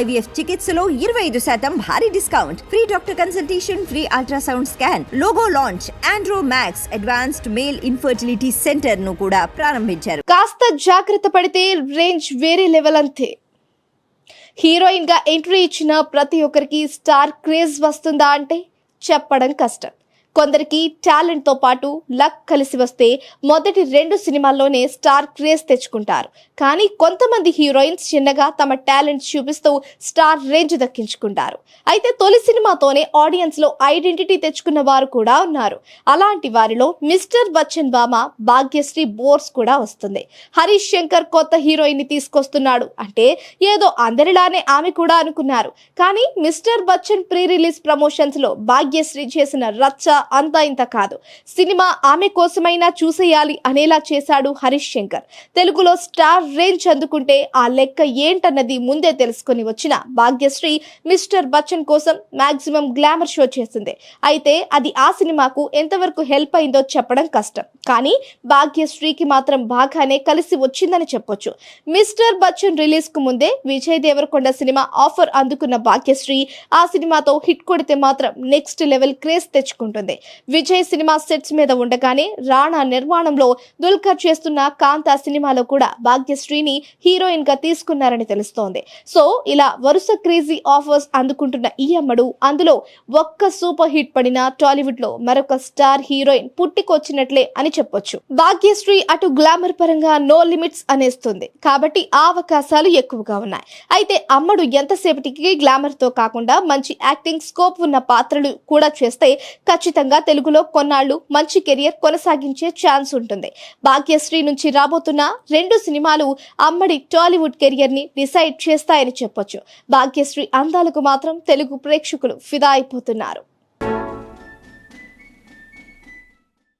IVF చికిత్సలో ఇరవై ఐదు శాతం భారీ discount. Free doctor consultation free ultrasound scan logo launch Andro Max advanced male infertility సెంటర్ను కూడా ప్రారంభించారు. కాస్త జాగ్రత్త పడితే రేంజ్ వేరే లెవెల్ అంతే. హీరోయిన్గా ఎంట్రీ ఇచ్చిన ప్రతి ఒక్కరికి స్టార్ క్రేజ్ వస్తుందా అంటే చెప్పడం కష్టం. కొందరికి టాలెంట్తో పాటు లక్ కలిసి వస్తే మొదటి రెండు సినిమాల్లోనే స్టార్ క్రేజ్ తెచ్చుకుంటారు. కానీ కొంతమంది హీరోయిన్స్ చిన్నగా తమ టాలెంట్ చూపిస్తూ స్టార్ రేంజ్ దక్కించుకుంటారు. అయితే తొలి సినిమాతోనే ఆడియన్స్లో ఐడెంటిటీ తెచ్చుకున్న వారు కూడా ఉన్నారు. అలాంటి వారిలో మిస్టర్ బచ్చన్ బామ భాగ్యశ్రీ బోర్స్ కూడా వస్తుంది. హరీష్ శంకర్ కొత్త హీరోయిన్ని తీసుకొస్తున్నాడు అంటే ఏదో అందరిలానే ఆమె కూడా అనుకున్నారు. కానీ మిస్టర్ బచ్చన్ ప్రీ రిలీజ్ ప్రమోషన్స్లో భాగ్యశ్రీ చేసిన రచ్చ అంతా ఇంత కాదు. సినిమా ఆమె కోసమైనా చూసేయాలి అనేలా చేశాడు హరీష్ శంకర్. తెలుగులో స్టార్ రేంజ్ అందుకుంటే ఆ లెక్క ఏంటన్నది ముందే తెలుసుకొని వచ్చిన భాగ్యశ్రీ మిస్టర్ బచ్చన్ కోసం మాక్సిమం గ్లామర్ షో చేసింది. అయితే అది ఆ సినిమాకు ఎంతవరకు హెల్ప్ అయిందో చెప్పడం కష్టం. కానీ భాగ్యశ్రీకి మాత్రం బాగానే కలిసి వచ్చిందని చెప్పొచ్చు. మిస్టర్ బచ్చన్ రిలీజ్కు ముందే విజయ్ దేవరకొండ సినిమా ఆఫర్ అందుకున్న భాగ్యశ్రీ ఆ సినిమాతో హిట్ కొడితే మాత్రం నెక్స్ట్ లెవెల్ క్రేజ్ తెచ్చుకుంటుంది. విజయ్ సినిమా సెట్స్ మీద ఉండగానే రాణా నిర్మాణంలో దుల్కర్ చేస్తున్న కాంతా సినిమాలో కూడా భాగ్యశ్రీని హీరోయిన్గా తీసుకున్నారని తెలుస్తోంది. సో ఇలా వరుస క్రేజీ ఆఫర్స్ అందుకుంటున్న ఈ అమ్మడు అందులో ఒక్క సూపర్ హిట్ పడిన టాలీవుడ్లో మరొక స్టార్ హీరోయిన్ పుట్టికొచ్చినట్లే అని చెప్పొచ్చు. భాగ్యశ్రీ అటు గ్లామర్ పరంగా నో లిమిట్స్ అనేస్తుంది. కాబట్టి ఆ అవకాశాలు ఎక్కువగా ఉన్నాయి. అయితే అమ్మడు ఎంతసేపటికి గ్లామర్తో కాకుండా మంచి యాక్టింగ్ స్కోప్ ఉన్న పాత్రలు కూడా చేస్తే ఖచ్చితంగా తెలుగులో కొన్నాళ్ళు మంచి కెరియర్ కొనసాగించే ఛాన్స్ ఉంటుంది. భాగ్యశ్రీ నుంచి రాబోతున్న రెండు సినిమాలు అమ్మడి టాలీవుడ్ కెరియర్ని డిసైడ్ చేస్తాయని చెప్పొచ్చు. భాగ్యశ్రీ అందాలకు మాత్రం తెలుగు ప్రేక్షకులు ఫిదా అయిపోతున్నారు.